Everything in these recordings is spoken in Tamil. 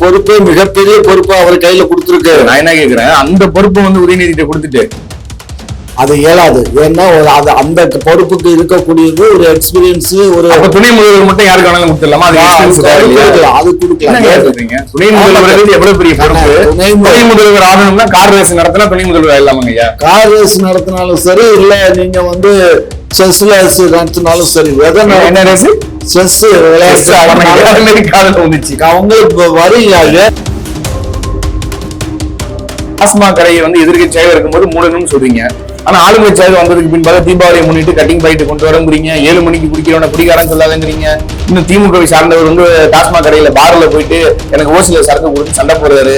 பொறுப்பே மிகப்பெரிய பொறுப்பு அவர் கையில கொடுத்திருக்கு நான் என்ன கேக்குறேன்? அந்த பொறுப்பை வந்து உதயநிதிட்ட கொடுத்துட்டு. அது இயலாது. ஏன்னா ஒரு அது அந்த பொறுப்புக்கு இருக்கக்கூடியது ஒரு எக்ஸ்பீரியன்ஸ் ஒரு துணை முதல்வர் மட்டும் யாருக்கு வேணாலும் கொடுத்துடலாமா? அது? கொடுக்கலாம்? துணை முதல்வர் எவ்வளவு பெரிய பொறுப்பு? துணை துணை முதல்வர். ஆகணும்னா கார் ரேஸ் நடத்தினா துணை முதல்வர் ஆயிடலாமாங்க ஐயா? கார் ரேஸ் நடத்தினாலும் சரி இல்ல நீங்க வந்து செஸ்ல நடத்தினாலும் சரி எதை என்ன ரேஸ் செஸ் விளையாட்டு வந்துச்சு அவங்களுக்கு வரீங்க டாஸ்மாக் கடையை வந்து எதிர்க்கட்சியாக இருக்கும்போது மூடணும்னு சொல்றீங்க. ஆனா ஆளுங்கட்சியாக வந்ததுக்கு பின்பாக தீபாவளியை முன்னிட்டு கட்டிங் பாயிட்டு கொண்டு வரங்கிறீங்க. ஏழு மணிக்கு குடிக்கிறவன குடிக்காரன் சொல்லாதங்கிறீங்க. இன்னும் திமுகவை சார்ந்தவர் வந்து டாஸ்மாக் கடையில பார்ல போயிட்டு எனக்கு ஓசில சரக்கு கொடுத்து சண்டை போடுறாரு.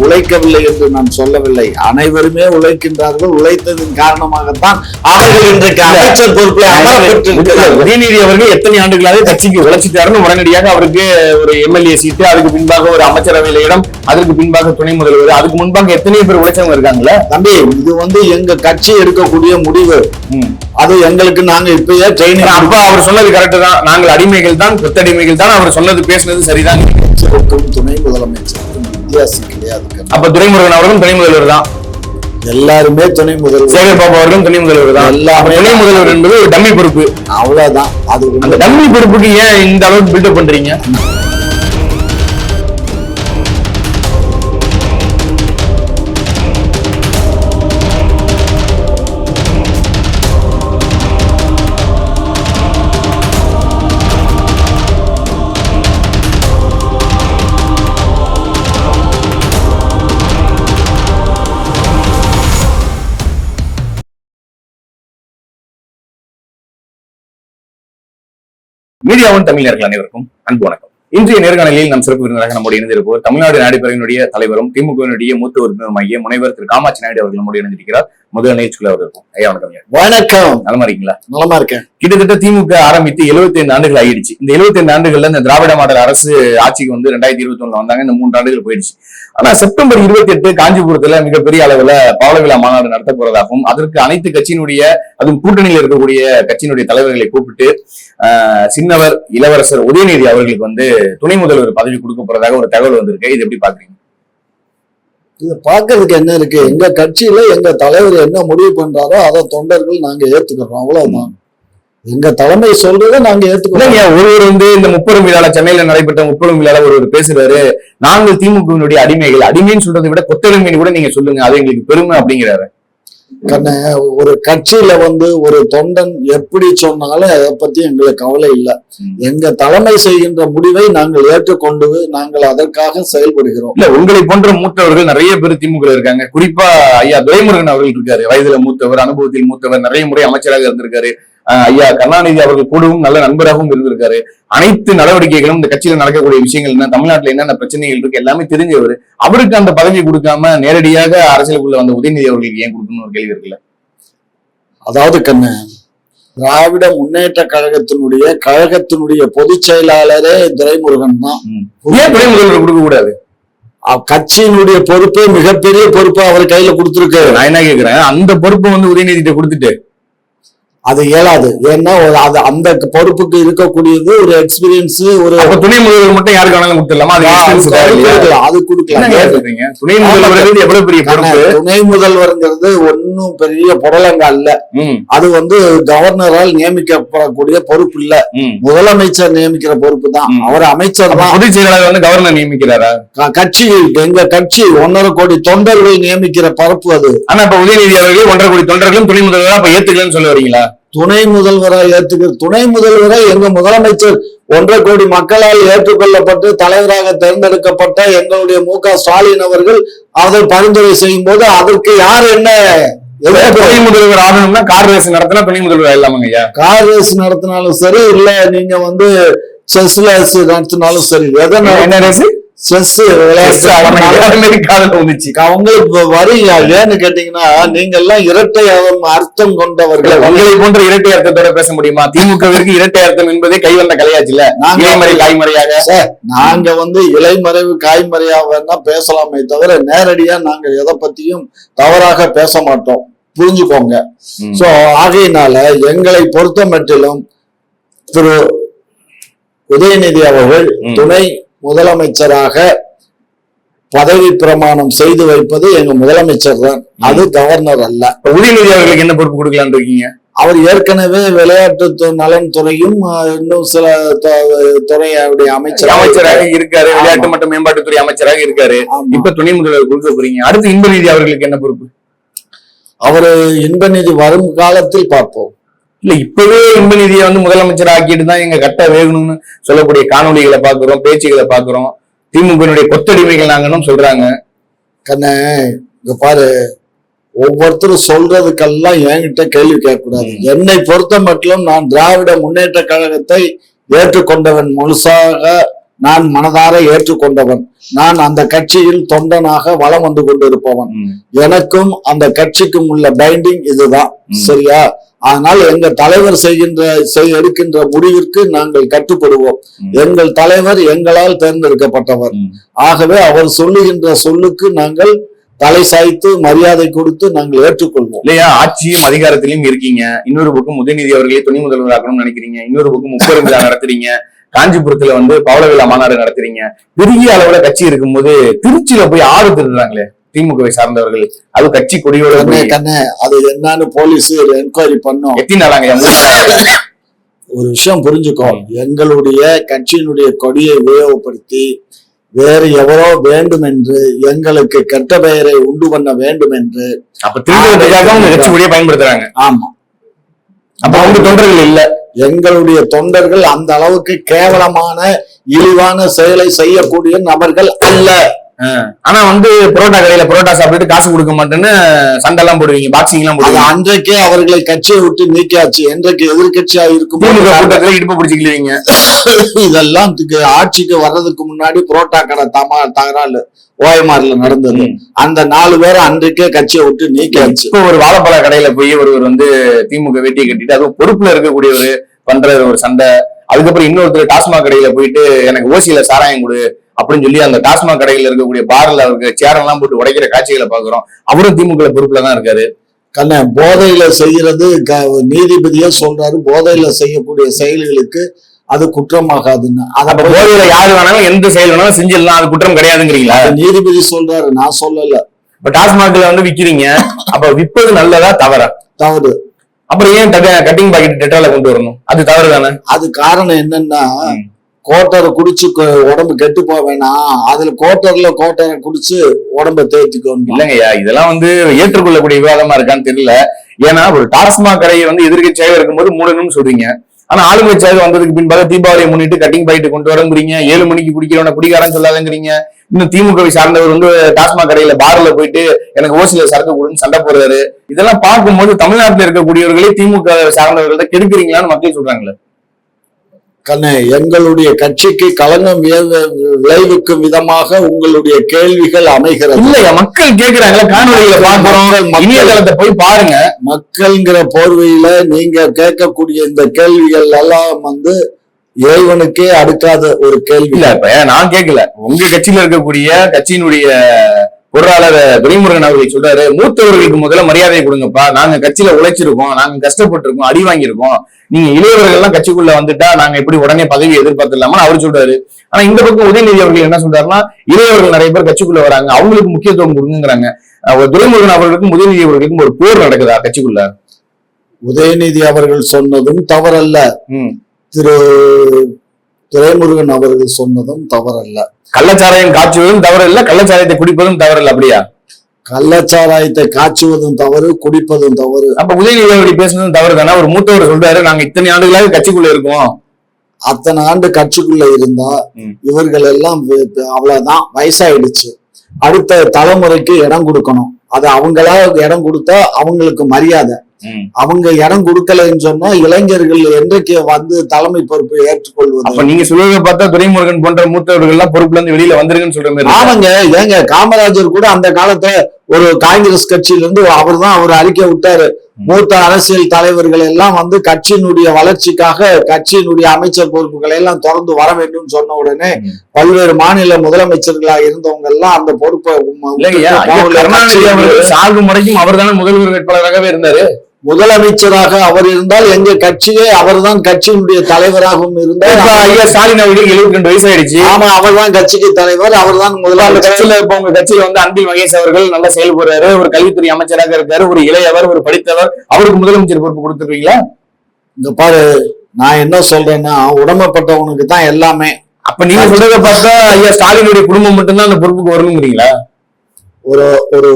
உழைக்கவில்லை என்று நான் சொல்லவில்லை. அனைவருமே உழைக்கின்றார்கள். உழைத்ததன் காரணமாகத்தான் அவர்கள் இன்றைக்கு அமைச்சர் அமரப்பட்டிருக்கிறார்கள் உதயநிதி அவர்கள் எத்தனை ஆண்டுகளாக கட்சிக்கு உழைச்சிட்டாருன்னு உடனடியாக அவருக்கு ஒரு எம்எல்ஏ சீட்டு அதுக்கு பின்பாக ஒரு அமைச்சரவையில இடம் அதற்கு பின்பாக துணை முதல்வர் அதுக்கு முன்பாக எத்தனையோ பேர் உழைச்சவங்க இருக்காங்களே தம்பி இது வந்து எங்க கட்சி எடுக்கக்கூடிய முடிவு. அது எங்களுக்கு நாங்க இப்பயே ட்ரைனிங் அப்ப அவர் சொன்னது கரெக்ட் தான். நாங்கள் அடிமைகள் தான் கொத்தடிமைகள் தான் அவர் சொன்னது பேசினது சரிதான். துணை முதலமைச்சருக்கும் வித்தியாசம் கிடையாது அப்ப துரைமுருகன் அவர்களும் துணை முதல்வர் தான். எல்லாருமே துணை முதல்வர். சேகர் பாபு அவர்களும் துணை முதல்வர் தான். எல்லாமே துணை முதல்வர் என்பது ஒரு டம்மி பொறுப்பு. அவ்வளவுதான். அது அந்த டம்மி பொறுப்புக்கு ஏன் இந்த அளவுக்கு பில்டப் பண்றீங்க? மீடியாவும் தமிழர்கள் அனைவருக்கும் அன்பு வணக்கம். இன்றைய நேர்காணலில் நம் சிறப்பு விருந்தினராக நம்முடைய இணைந்திருப்போர் தமிழ்நாடு நாடுபறையினுடைய தலைவரும் திமுகவினுடைய மூத்த உறுப்பினருமாகிய முனைவர் திரு காமாட்சி நாயுடு அவர்கள் நம்முடைய இணைந்திருக்கிறார். முதல் நிகழ்ச்சிக்குள்ள அவர் இருக்கும். ஐயா வணக்கம் வணக்கம். நலமா இருக்கீங்களா? நலமா இருக்கேன். கிட்டத்தட்ட திமுக ஆரம்பித்து 75 ஆண்டுகள் ஆயிடுச்சு. இந்த 75 ஆண்டுகள்ல இந்த திராவிட மாடல் அரசு ஆட்சிக்கு வந்து ரெண்டாயிரத்தி இருபத்தி ஒண்ணுல வந்தாங்க. இந்த மூன்று ஆண்டுகள் போயிடுச்சு. ஆனா செப்டம்பர் இருபத்தி எட்டு காஞ்சிபுரத்துல மிகப்பெரிய அளவுல பவள விழா மாநாடு நடத்த போறதாகவும் அதற்கு அனைத்து கட்சியினுடைய அதுவும் கூட்டணியில் இருக்கக்கூடிய கட்சியினுடைய தலைவர்களை கூப்பிட்டு ஆஹ், சின்னவர் இளவரசர் உதயநிதி அவர்களுக்கு வந்து துணை முதல்வர் பதவி கொடுக்க போறதாக ஒரு தகவல் வந்திருக்கு. இது எப்படி பாக்குறீங்க இது பாக்குறதுக்கு என்ன இருக்கு? எங்க கட்சியில எங்க தலைவர் என்ன முடிவு பண்றாரோ அதை தொண்டர்கள் நாங்க ஏத்துக்கிறோம். அவ்வளவுதான். எங்க தலைமை சொல்றதை நாங்க ஏத்துக்கிறோம். ஒருவர் வந்து இந்த முப்பெரும் விழால சென்னையில நடைபெற்ற முப்பெரும் விழால ஒருவர் பேசுறாரு. நாங்கள் திமுகவினுடைய அடிமைகள். அடிமைன்னு சொல்றதை விட கொத்தடிமைன்னு கூட நீங்க சொல்லுங்க. அது எங்களுக்கு பெருமை அப்படிங்கிறாரு. கண்ண ஒரு கட்சியில வந்து ஒரு தொண்டன் எப்படி சொன்னாலும் அதை பத்தி எங்களுக்கு கவலை இல்லை. எங்க தலைமை செய்கின்ற முடிவை நாங்கள் ஏற்றுக்கொண்டு நாங்கள் அதற்காக செயல்படுகிறோம். இல்ல உங்களை போன்ற மூத்தவர்கள் நிறைய பேர் திமுக இருக்காங்க. குறிப்பா ஐயா துரைமுருகன் அவர்கள் இருக்காரு. வயதுல மூத்தவர் அனுபவத்தில் மூத்தவர் நிறைய முறை அமைச்சராக இருந்திருக்காரு. ஐயா கருணாநிதி அவர்கள் கூடவும் நல்ல நண்பராகவும் இருந்திருக்காரு. அனைத்து நடவடிக்கைகளும் இந்த கட்சியில நடக்கக்கூடிய விஷயங்கள் என்ன தமிழ்நாட்டுல என்னென்ன பிரச்சனைகள் இருக்கு எல்லாமே தெரிஞ்சவர். அவருக்கு அந்த பதவி கொடுக்காம நேரடியாக அரசியலுக்குள்ள வந்த உதயநிதி அவர்களுக்கு ஏன் கொடுக்கணும்னு ஒரு கேள்வி இருக்குல்ல? அதாவது கண்ண திராவிட முன்னேற்ற கழகத்தினுடைய கழகத்தினுடைய பொதுச் செயலாளரே துரைமுருகன் தான். ஏன் முதல்வர் கொடுக்க கூடாது கட்சியினுடைய பொறுப்பே மிகப்பெரிய பொறுப்பு அவர் கையில கொடுத்திருக்கு நான் என்ன கேக்குறேன்? அந்த பொறுப்பை வந்து உதயநிதிட்ட கொடுத்துட்டு அது இயலாது. ஏன்னா ஒரு அது அந்த பொறுப்புக்கு இருக்கக்கூடியது ஒரு எக்ஸ்பீரியன்ஸ் ஒரு துணை முதல்வர் மட்டும் யாருக்கு வேணாலும் கொடுத்துடலாமா? அது? கொடுக்கலாம்? துணை முதல்வர் எவ்வளவு பெரிய பொறுப்பு? துணை முதல்வர்ங்கிறது ஒன்னும் பெரிய புடலங்க அல்ல. அது வந்து கவர்னரால் நியமிக்கப்படக்கூடிய பொறுப்பு இல்ல. முதலமைச்சர் நியமிக்கிற பொறுப்பு தான். அவர் அமைச்சர் தான். பொதுச் செயலாளர் வந்து கவர்னர் நியமிக்கிறாரா? கட்சி எங்க கட்சி ஒன்னரை கோடி தொண்டர்கள் நியமிக்கிற பரப்பு அது. ஆனா இப்ப உதயநிதி அவர்கள் ஒன்றரை கோடி தொண்டர்களும் துணை முதல்வரா அப்ப ஏத்துக்கலன்னு சொல்ல வரீங்களா? துணை முதல்வராய் ஏற்றுக்க துணை முதல்வரை எங்க முதலமைச்சர் ஒன்றரை கோடி மக்களால் ஏற்றுக்கொள்ளப்பட்டு தலைவராக தேர்ந்தெடுக்கப்பட்ட எங்களுடைய மு க ஸ்டாலின் அவர்கள் அதை பரிந்துரை செய்யும் போது அதற்கு யார் என்ன? துணை முதல்வர் ஆகணும்னா கார் ரேஸ் நடத்தினா துணை முதல்வர் ஆயிடலாமாங்க ஐயா? கார் ரேஸ் நடத்தினாலும் சரி இல்ல நீங்க வந்து செஸ்ல நடத்தினாலும் சரி எதை என்ன ரேஸ்? செஸ் விளையாட்டு அவங்களுக்கு வரீங்க ஏன்னு கேட்டீங்கன்னா நீங்க எல்லாம் இரட்டை அர்த்தம் இல்ல, கொண்டவர்கள். உங்களை போன்ற இரட்டை அர்த்தத்தோட பேச முடியுமா? திமுகவிற்கு இரட்டை அர்த்தம் என்பதே கை வந்த கலையாச்சுல நாங்க- இலைமறை காய்மறையாக? நாங்க வந்து இலைமறைவு காய்மறையா வேணா பேசலாமே தவிர நேரடியா நாங்க எதை பத்தியும் தவறாக பேச மாட்டோம். புரிஞ்சுக்கோங்க. சோ ஆகையினால எங்களை பொறுத்த மட்டிலும் திரு. உதயநிதி அவர்கள். துணை முதலமைச்சராக பதவி பிரமாணம் செய்து வைப்பது எங்க முதலமைச்சர் தான். அது கவர்னர் அல்ல. உதயநிதி அவர்களுக்கு என்ன பொறுப்பு கொடுக்கலாம்னு இருக்கீங்க? அவர் ஏற்கனவே விளையாட்டு நலன் துறையும் இன்னும் சில துறையுடைய அமைச்சர் அமைச்சராக இருக்காரு. விளையாட்டு மற்றும் மேம்பாட்டுத்துறை அமைச்சராக இருக்காரு. இப்ப துணை முதல்வர் கொடுக்க போறீங்க. அடுத்து இன்பநிதி அவர்களுக்கு என்ன பொறுப்பு? அவரு இன்ப நிதி வரும் காலத்தில் பார்ப்போம். இல்ல இப்பவே இன்பநிதியை வந்து முதலமைச்சர் ஆக்கிட்டு தான் எங்க கட்ட வேகணும்னு சொல்லக்கூடிய காணொளிகளை பாக்குறோம் பேச்சுகளை பாக்குறோம் திமுகவினுடைய கொத்தடிமைகள் நாங்கன்னு சொல்றாங்க. கண்ணே இங்க பாரு ஒவ்வொருத்தரும் சொல்றதுக்கெல்லாம் என்கிட்ட கேள்வி கேட்கக்கூடாது. என்னை பொறுத்த மட்டும் நான் திராவிட முன்னேற்ற கழகத்தை ஏற்றுக்கொண்டவன் முழுசாக நான் மனதார ஏற்றுக்கொண்டவன். நான் அந்த கட்சியில் தொண்டனாக வலம் வந்து கொண்டிருப்பவன். எனக்கும் அந்த கட்சிக்கும் உள்ள பைண்டிங் இதுதான். சரியா? அதனால் எங்க தலைவர் செய்கின்ற செய் எடுக்கின்ற முடிவிற்கு நாங்கள் கட்டுப்படுவோம். எங்கள் தலைவர் எங்களால் தேர்ந்தெடுக்கப்பட்டவர். ஆகவே அவர் சொல்லுகின்ற சொல்லுக்கு நாங்கள் தலை சாய்த்து மரியாதை கொடுத்து நாங்கள் ஏற்றுக்கொள்வோம். இல்லையா? ஆட்சியும் அதிகாரத்திலையும் இருக்கீங்க. இன்னொரு பக்கம் உதயநிதி அவர்களே துணை முதல்வர் ஆக்கணும்னு நினைக்கிறீங்க. இன்னொரு பக்கம் முப்பெரும் விழா நடத்துறீங்க. காஞ்சிபுரத்துல வந்து பவள விழா மாநாடு நடத்துறீங்க. பெரிய அளவுல கட்சி இருக்கும்போது திருச்சியில போய் ஆறு திருடுறாங்களே திமுகவை சார்ந்தவர்கள் அது கட்சி கொடியோட அது என்னன்னு போலீஸ் என்கொயரி பண்ணோம். எத்தனை நாளாங்க ஒரு விஷயம் புரிஞ்சுக்கோ. எங்களுடைய கட்சியினுடைய கொடியை உபயோகப்படுத்தி வேறு எவரோ வேண்டும் என்று எங்களுக்கு கெட்ட பெயரை உண்டு பண்ண வேண்டும் என்று அப்ப கொடியை பயன்படுத்துறாங்க. ஆமா அப்ப அவங்க தொண்டர்கள் இல்ல. எங்களுடைய தொண்டர்கள் அந்த அளவுக்கு கேவலமான இழிவான செயலை செய்யக்கூடிய நபர்கள் அல்ல. ஆனா வந்து புரோட்டா கடையில புரோட்டா சாப்பிட்டுட்டு காசு கொடுக்க மாட்டேன்னு சண்டை எல்லாம் போடுவீங்க பாக்ஸிங் எல்லாம் போடுவீங்க. அன்றைக்கே அவர்களை கட்சியை விட்டு நீக்கியாச்சு. என்றைக்கு எதிர்கட்சியா திமுக இருக்கும்போது கூட்டத்துல இடுப்பு பிடிச்சிக்கலீங்க. இதெல்லாம் ஆட்சிக்கு வர்றதுக்கு முன்னாடி புரோட்டா கடை தமா தகராறு ஓயமாறுல நடந்தது. அந்த நாலு பேரை அன்றைக்கே கட்சியை விட்டு நீக்கியாச்சு. இப்ப ஒரு வாழைப்பழ கடையில போய் ஒருவர் வந்து திமுக வேட்டியை கட்டிட்டு அதுவும் பொறுப்புல இருக்கக்கூடியவர் பண்ற ஒரு சண்டை. அதுக்கப்புறம் இன்னொருத்தர் டாஸ்மாக் கடையில போயிட்டு எனக்கு ஓசியில சாராயம் கொடு அப்படின்னு சொல்லி அந்த டாஸ்மாக் கடையில இருக்கக்கூடிய பார்ல அவருக்கு சேரெல்லாம் போட்டு உடைக்கிற காட்சிகளை பாக்குறோம் அவரும் திமுக பொறுப்புல தான் இருக்காரு. கண்ண போதையில செய்யறது நீதிபதியே சொல்றாரு. போதையில செய்யக்கூடிய செயல்களுக்கு அது குற்றமாகாதுன்னு. போதையில யாரு வேணாலும் எந்த செயல் வேணாலும் செஞ்சிடலாம். அது குற்றம் கிடையாதுங்கிறீங்களா? நீதிபதி சொல்றாரு. நான் சொல்லல. இப்ப டாஸ்மாக்ல வந்து விக்கிறீங்க. அப்ப விற்பது நல்லதா தவறா? தவறு. அப்புறம் ஏன் கட்டிங் பாக்கெட் டெட்டால கொண்டு வரணும்? அது தவறு தானே அது காரணம் என்னன்னா. கோட்டரை குடிச்சு உடம்பு கெட்டு போக வேணாம். அதுல கோட்டர்ல கோட்டரை குடிச்சு உடம்ப தேய்ச்சிக்கணும் இல்லைங்கய்யா இதெல்லாம் வந்து ஏற்றுக்கொள்ளக்கூடிய விவாதமா இருக்கான்னு தெரியல. ஏன்னா ஒரு டாஸ்மாக் கடையை வந்து எதிர்க்கட்சியாக இருக்கும்போது மூடணும்னு சொல்றீங்க. ஆனா ஆளுங்கட்சியாக வந்ததுக்கு பின்பாக தீபாவளியை முன்னிட்டு கட்டிங் பாயிட்டு கொண்டு வரங்குறீங்க. ஏழு மணிக்கு குடிக்கிறவன குடிகாரன் சொல்லாதங்கிறீங்க. இன்னும் திமுகவை சார்ந்தவர் வந்து டாஸ்மாக் கடையில பார்ல போயிட்டு எனக்கு ஓசியில சரக்கு கொடுன்னு சண்டை போடுறாரு. இதெல்லாம் பார்க்கும்போது தமிழ்நாட்டில் இருக்கக்கூடியவர்களே திமுக சார்ந்தவர்கள்ட்ட கெடுக்குறீங்களான்னு மக்கள் சொல்றாங்களே. எங்களுடைய கட்சிக்கு களங்கம் விளைவிக்கும் விதமாக உங்களுடைய கேள்விகள் அமைகிறது. இல்லையா? மக்கள் கேக்குறாங்களா காணொலிகளை பாக்குறோம் மக்கள் இணையதளத்தை போய் பாருங்க. மக்கள்ங்கிற போர்வையில நீங்க கேட்கக்கூடிய இந்த கேள்விகள் எல்லாம் வந்து இறைவனுக்கே அடுக்காத ஒரு கேள்வி. இல்ல இப்ப நான் கேட்கல. உங்க கட்சியில இருக்கக்கூடிய கட்சியினுடைய பொருளாளர் துரைமுருகன் அவர்கள் சொல்றாரு மூத்தவர்களுக்கு முதல்ல மரியாதை கொடுங்கப்பா. நாங்க கட்சியில உழைச்சிருக்கோம் நாங்க கஷ்டப்பட்டிருக்கோம் அடி வாங்கியிருக்கோம். நீங்க இளையவர்கள் எல்லாம் கட்சிக்குள்ள வந்துட்டா நாங்க எப்படி உடனே பதவி எதிர்பார்த்துலாமா அவர் சொல்றாரு. ஆனா இந்த பக்கம் உதயநிதி அவர்கள் என்ன சொல்றாருன்னா இளையவர்கள் நிறைய பேர் கட்சிக்குள்ள வராங்க. அவங்களுக்கு முக்கியத்துவம் கொடுங்கிறாங்க துரைமுருகன் அவர்களுக்கும் உதயநிதி அவர்களுக்கும் ஒரு போர் நடக்குதா கட்சிக்குள்ள? உதயநிதி அவர்கள் சொன்னதும் தவறல்ல. திரு துரைமுருகன் அவர்கள் சொன்னதும் தவறல்ல. கள்ளச்சாராயம் காய்ச்சுவதும் தவறு இல்ல கள்ளச்சாராயத்தை குடிப்பதும் தவறு இல்ல அப்படியா? கள்ளச்சாராயத்தை காய்ச்சுவதும் தவறு குடிப்பதும் தவறு. அப்ப உதயநிதி அவர்கள் பேசுனதும் தவறு தானே ஒரு மூத்தவர் சொல்றாரு நாங்க இத்தனை ஆண்டுகளாக கட்சிக்குள்ள இருக்கோம். அத்தனை ஆண்டு கட்சிக்குள்ள இருந்தா. இவர்கள் எல்லாம் அவ்வளவுதான் வயசாயிடுச்சு. அடுத்த தலைமுறைக்கு இடம் கொடுக்கணும். அது அவங்களா இடம் கொடுத்தா அவங்களுக்கு மரியாதை. அவங்க இடம் கொடுக்கலைன்னு சொன்னா இளைஞர்கள் என்றைக்கு வந்து தலைமை பொறுப்பை ஏற்றுக்கொள்வது. அப்ப நீங்க சொல்றத பார்த்தா துரைமுருகன் போன்ற மூத்தவர்கள் எல்லாம் பொறுப்புல இருந்து வெளியில வந்திருக்குன்னு சொல்ற மாதிரி. ஆமாங்க. ஏங்க காமராஜர் கூட அந்த காலத்துல ஒரு காங்கிரஸ் கட்சியில இருந்து அவர் தான் ஒரு அறிக்கை விட்டாரு. மூத்த அரசியல் தலைவர்கள் எல்லாம் வந்து கட்சியினுடைய வளர்ச்சிக்காக கட்சியினுடைய அமைச்சர் பொறுப்புகளை எல்லாம் தொடர்ந்து வர வேண்டும் சொன்ன உடனே. பல்வேறு மாநில முதலமைச்சர்களா இருந்தவங்க எல்லாம் அந்த பொறுப்பை சாகும் வரைக்கும் அவர் தானே முதல்வர் வேட்பாளராகவே இருந்தாரு? முதலமைச்சராக அவர் இருந்தால் எங்க கட்சியே அவர்தான் கட்சியினுடைய தலைவராகவும் இருந்தார். ஐயா ஸ்டாலின் அவர்களுக்கு எழுபத்தி ரெண்டு வயசு ஆயிடுச்சு ஆமா அவர்தான் கட்சிக்கு தலைவர் அவர்தான் அந்த முதலமைச்சர். கட்சியில இப்ப உங்க கட்சியில வந்து அன்பில் மகேஷ் அவர்கள் நல்லா செயல்படுறாரு ஒரு கல்வித்துறை அமைச்சராக இருக்காரு ஒரு இளையவர் ஒரு படித்தவர். அவருக்கு முதலமைச்சர் பொறுப்பு கொடுத்துருவீங்களா இந்த பாரு நான் என்ன சொல்றேன்னா உடமைப்பட்டவனுக்கு தான் எல்லாமே. அப்ப நீங்க சொல்றத பார்த்தா ஐயா ஸ்டாலினுடைய குடும்பம் மட்டும்தான் அந்த பொறுப்புக்கு வரணுங்கிறீங்களா ஒரு ஒரு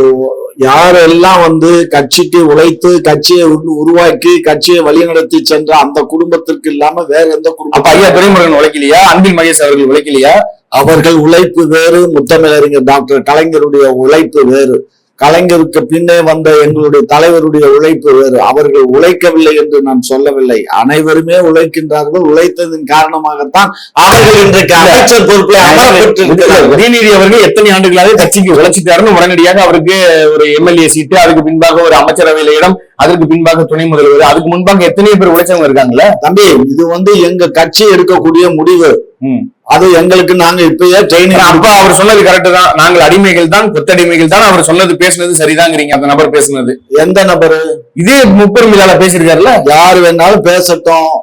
யாரெல்லாம் வந்து கட்சிக்கு உழைத்து கட்சியை உரு- உருவாக்கி கட்சியை வழிநடத்தி சென்ற அந்த குடும்பத்திற்கு இல்லாம வேற எந்த அப்ப குடும்பம் ஐயா துரைமுருகன் உழைக்கலையா? அன்பில் மகேஷ் அவர்கள் உழைக்கலையா? அவர்கள் உழைப்பு வேறு முத்தமிழறிஞர் டாக்டர் கலைஞருடைய உழைப்பு வேறு. கலைஞருக்கு பின்னே வந்த எங்களுடைய தலைவருடைய உழைப்பு வேறு. அவர்கள் உழைக்கவில்லை என்று நான் சொல்லவில்லை. அனைவருமே உழைக்கின்றார்கள். உழைத்ததன் காரணமாகத்தான் அவர்கள் இன்றைக்கு அமைச்சர் அமரப்பட்டிருக்கிறார்கள் உதயநிதி அவர்கள் எத்தனை ஆண்டுகளாக கட்சிக்கு உழைச்சிட்டாருன்னு உடனடியாக அவருக்கு ஒரு எம்எல்ஏ சீட்டு அதுக்கு பின்பாக ஒரு அமைச்சரவையில இடம் அதற்கு பின்பாக துணை முதல்வர் அதுக்கு முன்பாக எத்தனையோ பேர் உழைச்சவங்க இருக்காங்கல்ல? தம்பி இது வந்து எங்க கட்சி எடுக்கக்கூடிய முடிவு. அது எங்களுக்கு நாங்க இப்பயே ட்ரைனிங் அப்பா அவர் சொன்னது கரெக்ட் தான். நாங்கள் அடிமைகள் தான் கொத்தடிமைகள் தான். அவர் சொன்னது பேசுனது சரிதாங்கிறீங்க அந்த நபர் பேசுனது. எந்த நபரு? இதே முப்பெரும் விழால பேசியிருக்காருல்ல? யார் வேணாலும் பேசட்டும்.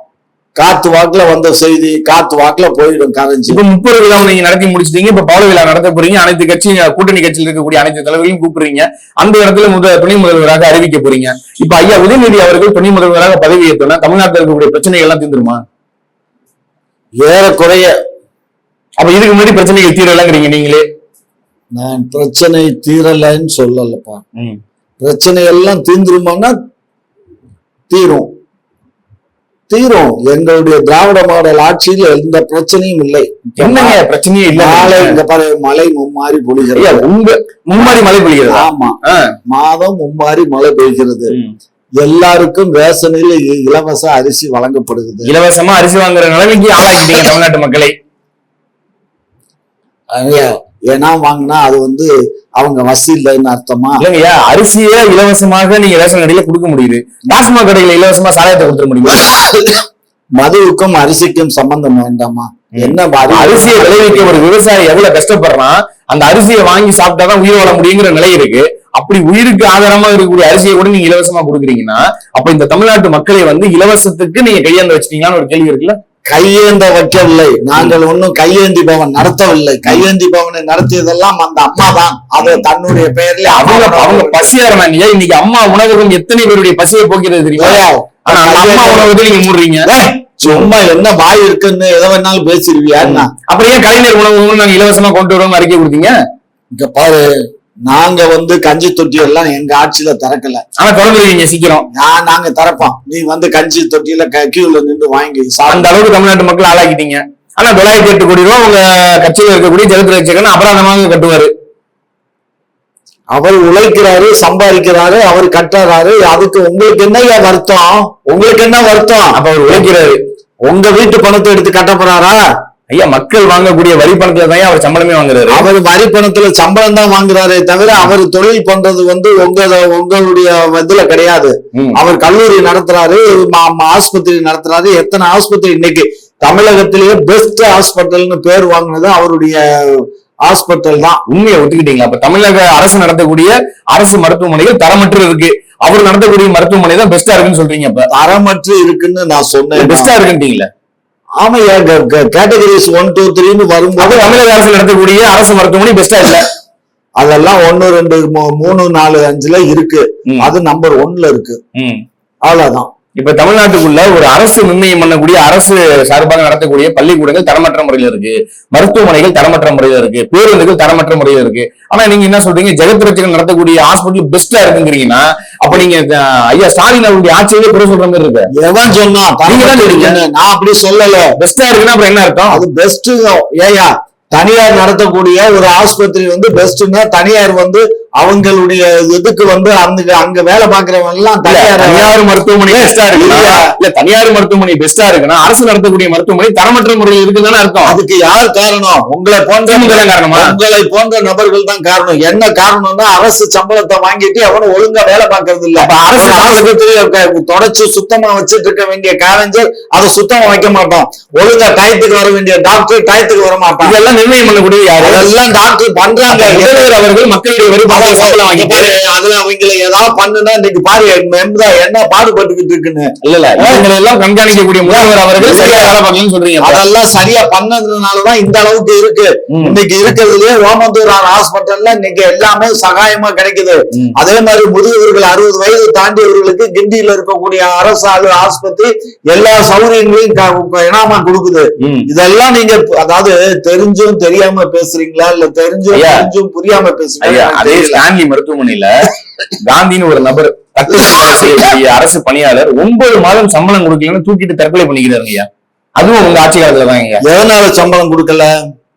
காத்து வாக்குல வந்த செய்தி காத்து வாக்குல போயிடும் கரைஞ்சி இப்ப முப்பது விழா நீங்க நடத்தி முடிச்சிட்டீங்க. இப்ப பவள விழா நடத்த போறீங்க. அனைத்து கட்சி கூட்டணி கட்சியில் இருக்கக்கூடிய அனைத்து தலைவர்களையும் கூப்பிடுறீங்க. அந்த இடத்துல முத துணை முதல்வராக அறிவிக்க போறீங்க. இப்ப ஐயா உதயநிதி அவர்கள் துணை முதல்வராக பதவி ஏற்றோம்னா தமிழ்நாட்டில் இருக்கக்கூடிய பிரச்சனைகள் எல்லாம் தீர்ந்துருமா? ஏறக்குறைய அப்ப இதுக்கு முன்னாடி பிரச்சனைகள் தீரலங்கிறீங்க நீங்களே. நான் பிரச்சனை தீரலைன்னு சொல்லலப்பா. பிரச்சனை எல்லாம் தீந்துருமான்னா தீரும். தீரும். எங்களுடைய திராவிட மாடல் ஆட்சியில் எந்த பிரச்சனையும் இல்லை. என்னங்க பிரச்சனையே இல்ல? நாளை இங்க பாரு மழை மும்மாறி பொழிகிறது. உங்க மும்மாரி மழை பொழிகிறதா. ஆமா. மாதம் மும்மாறி மழை பெய்கிறது. எல்லாருக்கும் ரேஷனில் இலவச அரிசி வழங்கப்படுகிறது. இலவசமா அரிசி வாங்குற நிலைமைக்கு ஆளாக்கிட்டீங்க தமிழ்நாட்டு மக்களை. ஏன்னா வாங்கினா அது வந்து அவங்க வசதி இல்லைன்னு அர்த்தமா இல்லைங்கய்யா அரிசியை இலவசமாக நீங்க ரேஷன் கடையில கொடுக்க முடியுது. டாஸ்மாக் கடையில இலவசமா சாராயத்தை கொடுத்துட முடியுமா? மதுவுக்கும் அரிசிக்கும் சம்பந்தம் வேண்டாமா? என்ன அரிசியை விளைவிக்க ஒரு விவசாயி எவ்வளவு கஷ்டப்படுறான் அந்த அரிசியை வாங்கி சாப்பிட்டாதான் உயிர் வாழ முடியுங்கிற நிலை இருக்கு. அப்படி உயிருக்கு ஆதாரமா இருக்கக்கூடிய அரிசியை கூட நீங்க இலவசமா கொடுக்குறீங்கன்னா அப்ப இந்த தமிழ்நாட்டு மக்களை வந்து இலவசத்துக்கு நீங்க கையாண்டு வச்சிட்டீங்களான்னு ஒரு கேள்வி இருக்குல்ல? கையேந்த வைக்கவில்லை நாங்கள் ஒன்னும் கையேந்தி பவன் நடத்தவில்லை. கையேந்தி பவனை நடத்தியதெல்லாம் அந்த அம்மா தான். அது தன்னுடைய பெயர்ல அவங்க அவங்க பசியாரமாங்க இன்னைக்கு அம்மா உணவகம் எத்தனை பேருடைய பசியை போக்கிறது தெரியுமா? ஆனா அம்மா உணவகத்தை நீங்க மூடுறீங்க சும்மா என்ன வாய் இருக்குன்னு எதை வேணாலும் பேசிருவியா? அப்புறம் ஏன் கலைஞர் உணவகம் நாங்க இலவசமா கொண்டு வரோம் அறிக்கை கொடுத்தீங்க? இங்க பாரு நாங்க வந்து கஞ்சி தொட்டி எல்லாம் எங்க ஆட்சியில திறக்கல. ஆனா திறந்துருவீங்க சீக்கிரம். நான் நாங்க திறப்போம். நீ வந்து கஞ்சி தொட்டியில க- queueல நின்று வாங்கி அந்த அளவுக்கு தமிழ்நாட்டு மக்கள் ஆளாக்கிட்டீங்க. ஆனா தொள்ளாயிரத்தி எட்டு கோடி ரூபாய் உங்க கட்சியில இருக்கக்கூடிய ஜெகத் ரட்சகன் அபராதமாக கட்டுவாரு. அவர் உழைக்கிறாரு சம்பாதிக்கிறாரு அவர் கட்டுறாரு. அதுக்கு உங்களுக்கு என்னய்யா வருத்தம்? உங்களுக்கு என்ன வருத்தம்? அப்ப அவர் உழைக்கிறாரு. உங்க வீட்டு பணத்தை எடுத்து கட்ட போறாரா? ஐயா மக்கள் வாங்கக்கூடிய வரி பணத்துல தான் அவர் சம்பளமே வாங்குறாரு. அவர் வரி பணத்துல சம்பளம் தான் வாங்குறாரே தவிர அவர் தொழில் பண்றது வந்து உங்க உங்களுடைய இதுல கிடையாது. அவர் கல்லூரி நடத்துறாரு ஆஸ்பத்திரி நடத்துறாரு. எத்தனை ஆஸ்பத்திரி? இன்னைக்கு தமிழகத்திலேயே பெஸ்ட் ஹாஸ்பிட்டல்னு பேர் வாங்கினது அவருடைய ஹாஸ்பிட்டல் தான். உண்மையை ஒத்துக்கிட்டீங்களா? அப்ப தமிழக அரசு நடத்தக்கூடிய அரசு மருத்துவமனைகள் தரமற்று இருக்கு. அவர் நடத்தக்கூடிய மருத்துவமனை தான் பெஸ்டா இருக்குன்னு சொல்றீங்க அப்ப. தரமற்று இருக்குன்னு நான் சொன்னேன். பெஸ்டா இருக்குன்றீங்களா ஆமாய்யா கேட்டகரிஸ் ஒன் டூ த்ரீன்னு வரும்போது தமிழக அரசு நடத்தக்கூடிய அரசு மருத்துவமனை பெஸ்டா இல்ல அதெல்லாம் ஒன்னு ரெண்டு மூணு நாலு அஞ்சுல இருக்கு. அது நம்பர் ஒன்ல இருக்கு. அவ்வளவுதான் இப்ப தமிழ்நாட்டுக்குள்ள ஒரு அரசு நிர்ணயம் பண்ணக்கூடிய அரசு சார்பாக நடத்தக்கூடிய பள்ளிக்கூடங்கள் தரமற்ற முறையில இருக்கு. மருத்துவமனைகள் தரமற்ற முறையில இருக்கு. பேருந்துகள் தரமற்ற முறையில இருக்கு. ஆனா நீங்க என்ன சொல்றீங்க? ஜெகத் ரட்சகன் நடத்தக்கூடிய ஹாஸ்பிட்டல் பெஸ்டா இருக்குங்கிறீங்கன்னா அப்ப நீங்க ஐயா ஸ்டாலின் அவருடைய ஆட்சியிலே குறை சொல்ற மாதிரி இருக்கு. எவன் சொன்னா. நான் அப்படி சொல்லல. பெஸ்டா இருக்குன்னா அப்புறம் என்ன அர்த்தம்? அது பெஸ்ட் ஏயா தனியார் நடத்தக்கூடிய ஒரு ஆஸ்பத்திரி வந்து பெஸ்ட்னா தனியார் வந்து அவங்களுடைய இதுக்கு வந்து அந்த அங்க வேலை பாக்குறவங்க எல்லாம் தனியார் மருத்துவமனை பெஸ்டா இருக்குன்னா இல்ல. தனியார் மருத்துவமனை பெஸ்டா இருக்குன்னா அரசு நடத்தக்கூடிய மருத்துவமனை தரமற்ற முறையில் இருக்குன்னு அர்த்தம். அதுக்கு யார் காரணம்? உங்களை போன்ற காரணமா? உங்களை போன்ற நபர்கள் தான் காரணம். என்ன காரணம்னா அரசு சம்பளத்தை வாங்கிட்டு அவனும் ஒழுங்கா வேலை பார்க்கறது இல்ல. அரசு ஆஸ்பத்திரி தொடச்சு சுத்தமா வச்சிட்டு இருக்க வேண்டிய கலைஞர் அதை சுத்தமா வைக்க மாட்டோம் ஒழுங்கா டயத்துக்கு வர வேண்டிய டாக்டர் டயத்துக்கு வர மாட்டான். இதெல்லாம் நிர்ணயம் பண்ணக்கூடிய யாரு? அதெல்லாம் டாக்டர் பண்றாங்க. அவர்கள் மக்களுடைய வரி சம்பளம் பாரு, அதுல அவங்களை ஏதாவது பண்ணுனா இன்னைக்கு பாரு மெம்பரா என்ன பாடுபட்டுக்கிட்டு இருக்குன்னு இல்ல இல்ல இவங்களை எல்லாம் கண்காணிக்கக்கூடிய முதல்வர் அவர்கள் சரியா வேலை பார்க்கலன்னு சொல்றீங்க. அதெல்லாம் சரியா பண்ணதுனாலதான் இந்த அளவுக்கு இருக்கு. இன்னைக்கு இருக்கிறதுலயே ஓமந்தூரார் ஹாஸ்பிட்டல்ல இன்னைக்கு எல்லாமே சகாயமா கிடைக்குது. அதே மாதிரி முதியவர்கள் அறுபது வயது தாண்டியவர்களுக்கு கிண்டியில இருக்கக்கூடிய அரசு ஆஸ்பத்திரி எல்லா சௌகரியங்களையும் இனாமா கொடுக்குது. இதெல்லாம் நீங்க அதாவது தெரிஞ்சும் தெரியாம பேசுறீங்களா இல்ல தெரிஞ்சும். தெரிஞ்சும் புரியாம பேசுறீங்களா ஸ்டான்லி மருத்துவமனையில காந்தின்னு ஒரு நபர் செய்யக்கூடிய அரசு பணியாளர் ஒன்பது மாதம் சம்பளம் கொடுக்கலன்னு தூக்கிட்டு தற்கொலை பண்ணிக்கிறாருங்க ஐயா. அதுவும் உங்க ஆட்சி காலத்துல ஐயா. எதனால சம்பளம் கொடுக்கல?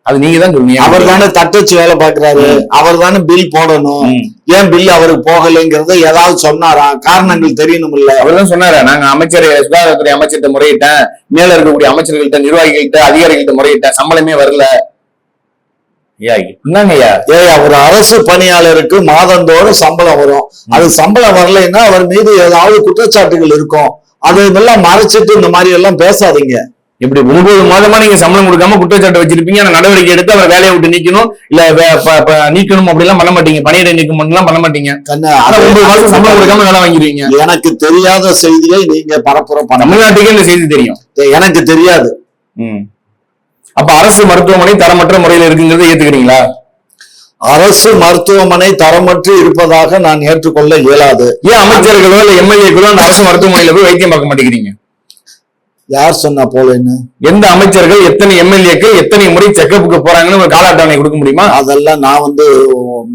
அது நீங்க தான் சொல்லுவீங்க அவர் தானே தட்டச்சு வேலை பாக்குறாரு அவர் தானே பில் போடணும். ஏன் பில் அவருக்கு போகலைங்கிறத ஏதாவது சொன்னாரா? காரணங்கள் தெரியணும் இல்ல அவர் தான் சொன்னாரு. நாங்க அமைச்சர் சுகாதாரத்துறை அமைச்சர்கிட்ட முறையிட்டேன். மேல இருக்கக்கூடிய அமைச்சர்கள்ட்ட நிர்வாகிகள்கிட்ட அதிகாரிகள்ட்ட முறையிட்டேன். சம்பளமே வரல. ஐயா என்னங்க ஐயா? ஏய் அவர் அரசு பணியாளருக்கு மாதந்தோறும் சம்பளம் வரும். அது சம்பளம் வரலைன்னா அவர் மீது ஏதாவது குற்றச்சாட்டுகள் இருக்கும். அதெல்லாம் மறைச்சிட்டு இந்த மாதிரி எல்லாம் பேசாதீங்க. இப்படி ஒன்பது மாதமா நீங்க சம்பளம் கொடுக்காம குற்றச்சாட்டு வச்சிருப்பீங்க. ஆனா நடவடிக்கை எடுத்து அவர் வேலையை விட்டு நீக்கணும். இல்ல நீக்கணும் அப்படி எல்லாம் பண்ண மாட்டீங்க. பணியிடை நீக்கம் எல்லாம் பண்ண மாட்டீங்க. ஒன்பது மாசம் சம்பளம் கொடுக்காம வேலை வாங்கிடுவீங்க. எனக்கு தெரியாத செய்தியை நீங்க பரப்புறம் பண்ண தமிழ்நாட்டுக்கே இந்த செய்தி தெரியும். எனக்கு தெரியாது. ம். அப்ப அரசு மருத்துவமனை தரமற்ற முறையில இருக்குங்கிறத ஏத்துக்கிறீங்களா? அரசு மருத்துவமனை தரமற்று இருப்பதாக நான் ஏற்றுக்கொள்ள இயலாது. ஏன் அமைச்சர்களோ இல்ல எம்எல்ஏக்களோ அந்த அரசு மருத்துவமனையில போய் வைத்தியம் பார்க்க மாட்டேங்கிறீங்க? யார் சொன்னா போலேன்னு எந்த அமைச்சர்கள் எத்தனை எம்எல்ஏக்கள் எத்தனை முறை செக்கப்புக்கு போறாங்கன்னு ஒரு கால அட்டவணை கொடுக்க முடியுமா? அதெல்லாம் நான் வந்து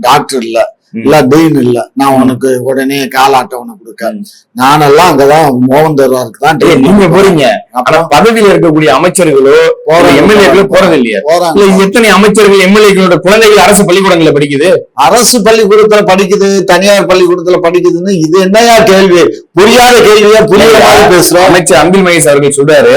டாக்டர் இல்ல. இல்ல டீன் இல்ல. நான் உனக்கு உடனே கால அட்டவணை கொடுக்க. நானெல்லாம் அங்கதான் மோகன் தருவாருக்கு தான் நீங்க போறீங்க. ஆனா பதவியில இருக்கக்கூடிய அமைச்சர்களோ. எம்எல்ஏக்களோ போறது இல்லையா எத்தனை அமைச்சர்கள் எம்எல்ஏக்களோட குழந்தைகள் அரசு பள்ளிக்கூடங்கள்ல படிக்குது? அரசு பள்ளிக்கூடத்துல படிக்குது தனியார் பள்ளிக்கூடத்துல படிக்குதுன்னு இது என்னையா கேள்வி? புரியாத கேள்வியா புரியாத பேசுறோம். அமைச்சர் அன்பில் மகேஷ் அவர்கள் சொல்றாரு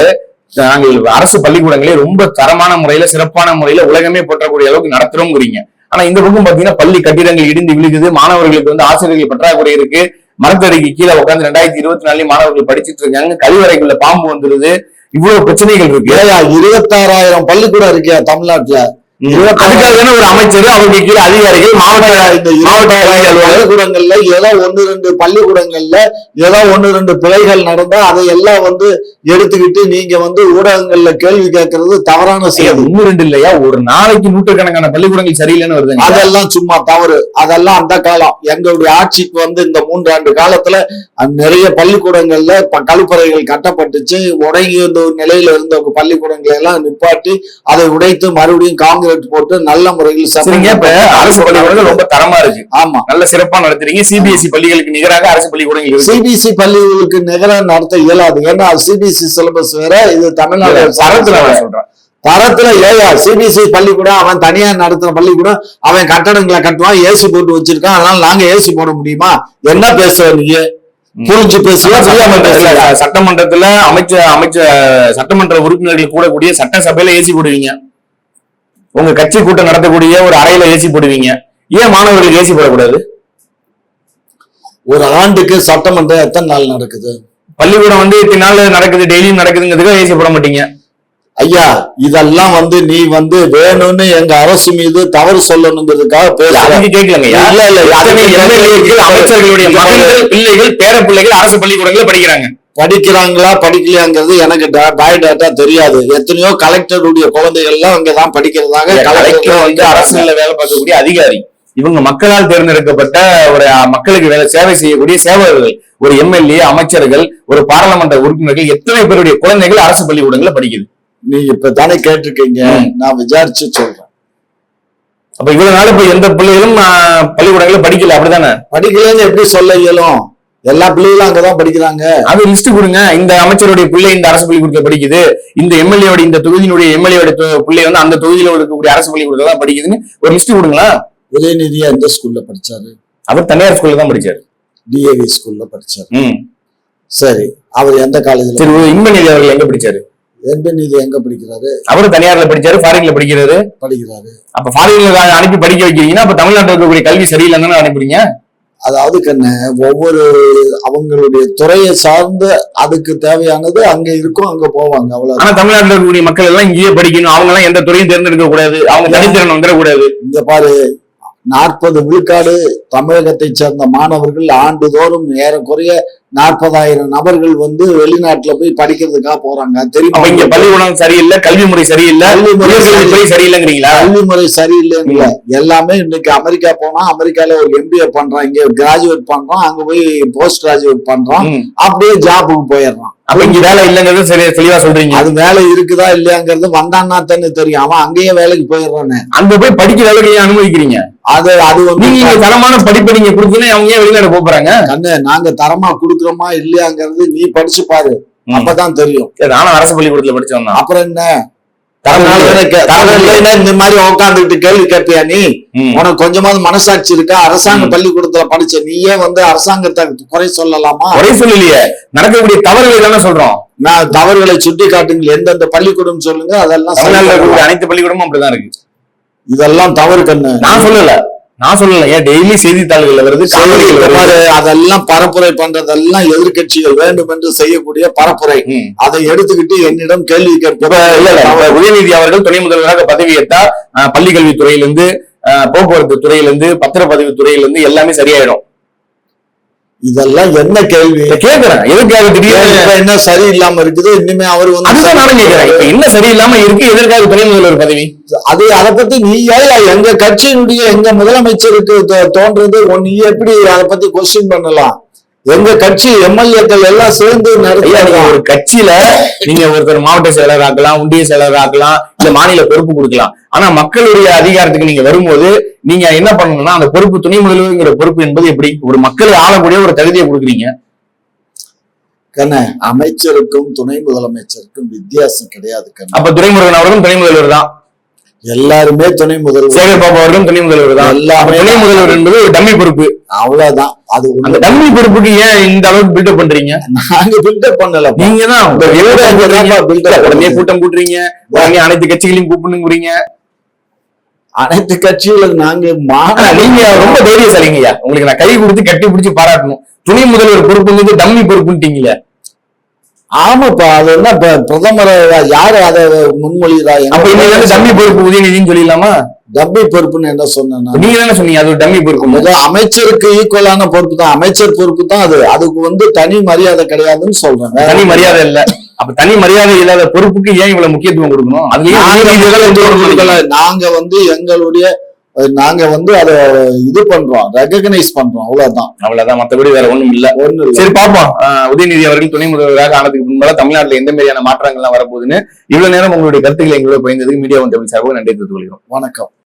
நாங்கள் அரசு பள்ளிக்கூடங்களே ரொம்ப தரமான முறையில சிறப்பான முறையில உலகமே போற்றக்கூடிய அளவுக்கு நடத்துறோங்கிறீங்க ஆனா இந்த பக்கம் பாத்தீங்கன்னா பள்ளி கட்டிடங்கள் இடிந்து விழுகுது. மாணவர்களுக்கு வந்து ஆசிரியர்கள் பற்றாக்குறை இருக்கு. மரத்தடிக்கு கீழே உட்காந்து ரெண்டாயிரத்தி இருபத்தி நாலுலயும் மாணவர்கள் படிச்சிட்டு இருக்காங்க. கழிவறைக்குள்ள பாம்பு வந்துருது. இவ்வளவு பிரச்சனைகள் இருக்கு. இருபத்தாறாயிரம் பள்ளிக்கூடம் இருக்கியா தமிழ்நாட்டுல. அதுக்காக ஒரு அமைச்சர் அவருக்கு கீழே அதிகாரிகள் மாவட்ட மாவட்ட பள்ளிக்கூடங்கள்ல ஏதோ ஒண்ணு ரெண்டு பள்ளிக்கூடங்கள்ல ஏதோ ஒண்ணு ரெண்டு பிழைகள் நடந்தா அதை எல்லாம் வந்து எடுத்துக்கிட்டு நீங்க வந்து ஊடகங்கள்ல கேள்வி கேட்கறது தவறான செய்தி. ஒண்ணு ரெண்டு இல்லையா? ஒரு நாளைக்கு நூற்றுக்கணக்கான பள்ளிக்கூடங்கள் சரியில்லைன்னு வருதுங்க அதெல்லாம் சும்மா தவறு. அதெல்லாம் அந்த காலம். எங்களுடைய ஆட்சிக்கு வந்து இந்த மூன்றாண்டு காலத்துல நிறைய பள்ளிக்கூடங்கள்ல கழிப்பறைகள் கட்டப்பட்டுச்சு. உடங்கி இருந்த ஒரு நிலையில இருந்த பள்ளிக்கூடங்களை எல்லாம் நிப்பாட்டி அதை உடைத்து மறுபடியும் காங்கிரீட் போட்டு நல்ல முறையில் சரிங்க. இப்ப அரசு பள்ளிக்கூடங்கள் ரொம்ப தரமா இருக்கு. ஆமா. நல்ல சிறப்பா நடத்துறீங்க சிபிஎஸ்இ பள்ளிகளுக்கு நிகராக அரசு பள்ளிக்கூடங்கள் இருக்கு. சிபிஎஸ்இ பள்ளிகளுக்கு நிகர நடத்த இயலாது. ஏன்னா சிபிஎஸ்இ சிலபஸ் வேற இது தமிழ்நாடு தரத்துல சொல்றேன். தரத்துல ஏயா சிபிஎஸ்இ பள்ளிக்கூடம் அவன் தனியார் நடத்துற பள்ளிக்கூடம் அவன் கட்டடங்களை கட்டுவான் ஏசி போட்டு வச்சிருக்கான் அதனால நாங்க ஏசி போட முடியுமா? என்ன பேசுற நீங்க? புரிஞ்சு சட்டமன்றத்துல- சட்டமன்றத்துல அமைச்ச அமைச்ச சட்டமன்ற உறுப்பினர்கள் கூடக்கூடிய சட்டசபையில ஏசி போடுவீங்க. உங்க கட்சி கூட்டம் நடத்தக்கூடிய ஒரு அறையில ஏசி போடுவீங்க. ஏன் மாணவர்களுக்கு ஏசி போடக்கூடாது? ஒரு ஆண்டுக்கு சட்டமன்றம் எத்தனை நாள் நடக்குது? பள்ளிக்கூடம் வந்து இத்தனை நாள் நடக்குது? டெய்லியும் நடக்குதுங்கிறதுக்கு ஏசி போட மாட்டீங்க. ஐயா இதெல்லாம் வந்து நீ வந்து வேணும்னு எங்க அரசு மீது தவறு சொல்லணுங்கிறதுக்காக பேசுற அதுக்கு கேட்கலங்க? இல்ல, இல்ல, அத்தனை அதுக்கு எம்எல்ஏக்கள் அமைச்சர்களுடைய. மகன்கள் பிள்ளைகள் பேர பிள்ளைகள் அரசு பள்ளிக்கூடங்களில் படிக்கிறாங்க. படிக்கிறாங்களா படிக்கலையாங்கிறது எனக்கு பயோடேட்டா தெரியாது. எத்தனையோ கலெக்டருடைய குழந்தைகள் எல்லாம் அங்கதான் படிக்கிறதாக கலெக்டர் வந்து அரசுல வேலை பார்க்கக்கூடிய அதிகாரி. இவங்க மக்களால் தேர்ந்தெடுக்கப்பட்ட ஒரு மக்களுக்கு வேலை சேவை செய்யக்கூடிய சேவகர்கள் ஒரு எம்எல்ஏ அமைச்சர்கள் ஒரு பாராளுமன்ற உறுப்பினர்கள் எத்தனை பேருடைய குழந்தைகள் அரசு பள்ளிக்கூடங்கள்ல படிக்குது? நீ இப்ப தானே கேட்டிருக்கீங்க. நான் விசாரிச்சு சொல்றேன். அப்ப இவ்வளவு நாள் இப்ப எந்த பிள்ளைகளும் அஹ், பள்ளிக்கூடங்கள்ல படிக்கல அப்படிதானே படிக்கலன்னு எப்படி சொல்ல இயலும்? எல்லா பிள்ளைகளும் அங்கதான் படிக்கிறாங்க. அது லிஸ்ட் கொடுங்க. இந்த அமைச்சருடைய பிள்ளை இந்த அரசு பள்ளிக்கூடத்துல படிக்குது. இந்த எம்எல்ஏவோட இந்த தொகுதியினுடைய எம்எல்ஏவோட பிள்ளை வந்து அந்த தொகுதியில இருக்கக்கூடிய அரசு பள்ளிக்கூடத்துல தான் படிக்குதுன்னு ஒரு லிஸ்ட் கொடுங்களா? உதயநிதியா எந்த ஸ்கூல்ல படிச்சாரு? அவர் தனியார் ஸ்கூல்ல தான் படிச்சாரு. டிஏவி ஸ்கூல்ல படிச்சாரு. ம். சரி. அவர் எந்த காலேஜ்ல சரி இன்பநிதி அவர்கள் எங்க படிச்சாரு? எந்த நிதி எங்க படிக்கிறாரு? அவரும் தனியார்ல படிச்சாரு ஃபாரின்ல படிக்கிறாரு. படிக்கிறாரு. அப்ப ஃபாரின்ல அனுப்பி படிக்க வைக்கிறீங்கன்னா அப்ப தமிழ்நாட்டில் இருக்கக்கூடிய கல்வி சரியில்லைன்னு அனுப்புறீங்க? அதாவது கண்ணு ஒவ்வொரு அவங்களுடைய துறையை சார்ந்து அதுக்கு தேவையானது அங்க இருக்கும் அங்க போவாங்க அவ்வளவு ஆனா தமிழ்நாட்டில் இருக்கக்கூடிய மக்கள் எல்லாம் இங்கேயே படிக்கணும். அவங்க எல்லாம் எந்த துறையும் தேர்ந்தெடுக்க கூடாது. அவங்க தனித்திறன் வந்துடக்கூடாது இங்க பாரு நாற்பது விழுக்காடு தமிழகத்தைச் சேர்ந்த மாணவர்கள் ஆண்டுதோறும் ஏறக்குறைய நாற்பதாயிரம் நபர்கள் வந்து வெளிநாட்டுல போய் படிக்கிறதுக்காக போறாங்க. தெரியுமா? அப்ப இங்க பள்ளிக்கூடம் சரியில்லை கல்வி முறை சரியில்லை கல்வி முறை சரியில்லைங்கிறீங்களா? கல்வி முறை சரியில்லைன்னு இல்ல எல்லாமே இன்னைக்கு அமெரிக்கா போனா அமெரிக்கால ஒரு எம்பிஏ பண்றான் இங்க கிராஜுவேட் பண்றான் அங்க போய் போஸ்ட் கிராஜுவேட் பண்றான் ம். அப்படியே ஜாபுக்கு போயிடுறான். அப்ப இங்க வேலை இல்லைங்கிறது சரி தெளிவா சொல்றீங்க. அது வேலை இருக்குதா இல்லையாங்கிறது வந்தான்னா தானே தெரியும். அவன் அங்கேயே வேலைக்கு போயிடுறானே. அங்க போய் படிக்கிற அளவுக்கு ஏன் அனுமதிக்கிறீங்க? அது அது வந்து நீங்க தரமான படிப்பை நீங்க கொடுத்தீங்கன்னா அவங்க ஏன் வெளிநாடு போறாங்க? கண்ணு நாங்க தரமா குடுக்குறோமா இல்லையாங்கிறது நீ படிச்சு பாரு. அப்பதான் தெரியும். நானும் அரசு பள்ளிக்கூடத்துல படிச்சவன் அப்புறம் என்ன? இந்த மாதிரி உட்காந்துட்டு கேள்வி கேட்பியா நீ. உனக்கு கொஞ்சமாவது மனசாட்சி இருக்கா? அரசாங்க. பள்ளிக்கூடத்துல படிச்ச நீயே வந்து அரசாங்கத்தை குறை சொல்லலாமா? குறை சொல்லலையே. நடக்கக்கூடிய தவறுகளை தானே சொல்றோம். நான் தவறுகளை சுட்டி காட்டுங்கள் எந்தெந்த பள்ளிக்கூடம் சொல்லுங்க அதெல்லாம் அனைத்து பள்ளிக்கூடமும் அப்படிதான் இருக்கு. இதெல்லாம் தவறு கண்ணு. நான் சொல்லல. நான் சொல்லல. ஏன் டெய்லி செய்தித்தாள்கள்ல வருது அதெல்லாம் பரப்புரை பண்றதெல்லாம் எதிர்க்கட்சிகள் வேண்டும் என்று செய்யக்கூடிய பரப்புரை. அதை எடுத்துக்கிட்டு என்னிடம் கேள்வி கேட்ப இல்ல உதயநிதி அவர்கள் துணை முதல்வராக பதவியேற்றா அஹ், பள்ளி கல்வித்துறையிலிருந்து அஹ், போக்குவரத்து துறையிலிருந்து பத்திரப்பதிவு துறையிலிருந்து எல்லாமே சரியாயிடும். இதெல்லாம் என்ன கேள்வி? கேக்குறேன். எதுக்காக திடீர்னு என்ன சரியில்லாம இருக்குது. இனிமே அவரு வந்து அதுதான் நானும் கேக்குறேன். இப்ப என்ன சரியில்லாம இருக்கு. எதற்காக துணை முதல்வர் பதவி? அது அதை பத்தி நீ எங்க கட்சியினுடைய எங்க முதலமைச்சருக்கு தோன்றது நீ எப்படி அதை பத்தி கொஸ்டின் பண்ணலாம்? எங்க கட்சி எம்எல்ஏக்கள் எல்லாம் சேர்ந்து ஒரு கட்சியில நீங்க ஒருத்தர் மாவட்ட செயலர் ஆக்கலாம் ஒன்றிய செயலர் ஆக்கலாம் இல்ல மாநில பொறுப்பு கொடுக்கலாம். ஆனா மக்களுடைய அதிகாரத்துக்கு நீங்க வரும்போது நீங்க என்ன பண்ணணும்னா அந்த பொறுப்பு துணை முதல்வர்ங்கிற பொறுப்பு என்பது எப்படி? ஒரு மக்களை ஆளக்கூடிய ஒரு தகுதியை கொடுக்குறீங்க. கண்ண அமைச்சருக்கும் துணை முதலமைச்சருக்கும் வித்தியாசம் கிடையாது கண்ண. அப்ப துரைமுருகன் அவர்களும் துணை முதல்வர் தான். எல்லாருமே துணை முதல்வர். சேகர் பாபு அவர்களும் துணை முதல்வர் தான். எல்லாமே துணை முதல்வர் என்பது ஒரு டம்மி பொறுப்பு. அவ்வளவுதான். அது அந்த. டம்மி பொறுப்புக்கு ஏன் இந்த அளவுக்கு பில்டப் பண்றீங்க? நாங்க பில்டப் பண்ணல. நீங்க தான் உடனே. கூட்டம் கூட்டுறீங்க. உடனே அனைத்து கட்சிகளையும் கூப்பிடுங்கிறீங்க அனைத்து கட்சிகளும் நாங்க நீங்க ரொம்ப தைரியசாலிங்கய்யா உங்களுக்கு நான் கை கொடுத்து கட்டி பிடிச்சு பாராட்டணும். துணை முதல்வர் பொறுப்புங்கிறது டம்மி பொறுப்புன்ட்டீங்களே ஆமாப்பா அது என்ன பிரதமர் யாரு அதை வந்து டம்மி பொறுப்பு உதயநிதினு சொல்லிடலாமா? டப்பி பொறுப்புன்னு என்ன சொன்னேன்? நீங்க தானே சொன்னீங்க அது டம்மி பொறுப்பு. முதல் அமைச்சருக்கு ஈக்குவலான பொறுப்பு தான் அமைச்சர் பொறுப்பு தான் அது. அதுக்கு வந்து தனி மரியாதை கிடையாதுன்னு சொல்றேன். தனி மரியாதை இல்ல. அப்ப தனி மரியாதை இல்லாத பொறுப்புக்கு ஏன் இவ்வளவு முக்கியத்துவம் கொடுக்கணும்? அதுலயும் நாங்க வந்து எங்களுடைய நாங்க வந்து அதை இது பண்றோம் ரெகக்னைஸ் பண்றோம் அவ்வளவுதான். அவ்வளவுதான் மத்தபடி வேற ஒண்ணும் இல்ல. ஒண்ணு சரி பாப்போம் உதயநிதி அவர்கள் துணை முதல்வராக ஆனதுக்கு முன்பாக தமிழ்நாட்டுல எந்த மாதிரியான மாற்றங்கள்லாம் வரப்போகுதுன்னு இவ்வளவு நேரம் உங்களுடைய கருத்துக்களை எங்களோட பயந்ததுக்கு மீடியா ஒன் தமிழ் சார்பாக நன்றி தெரிவித்துக் கொள்கிறோம். வணக்கம்.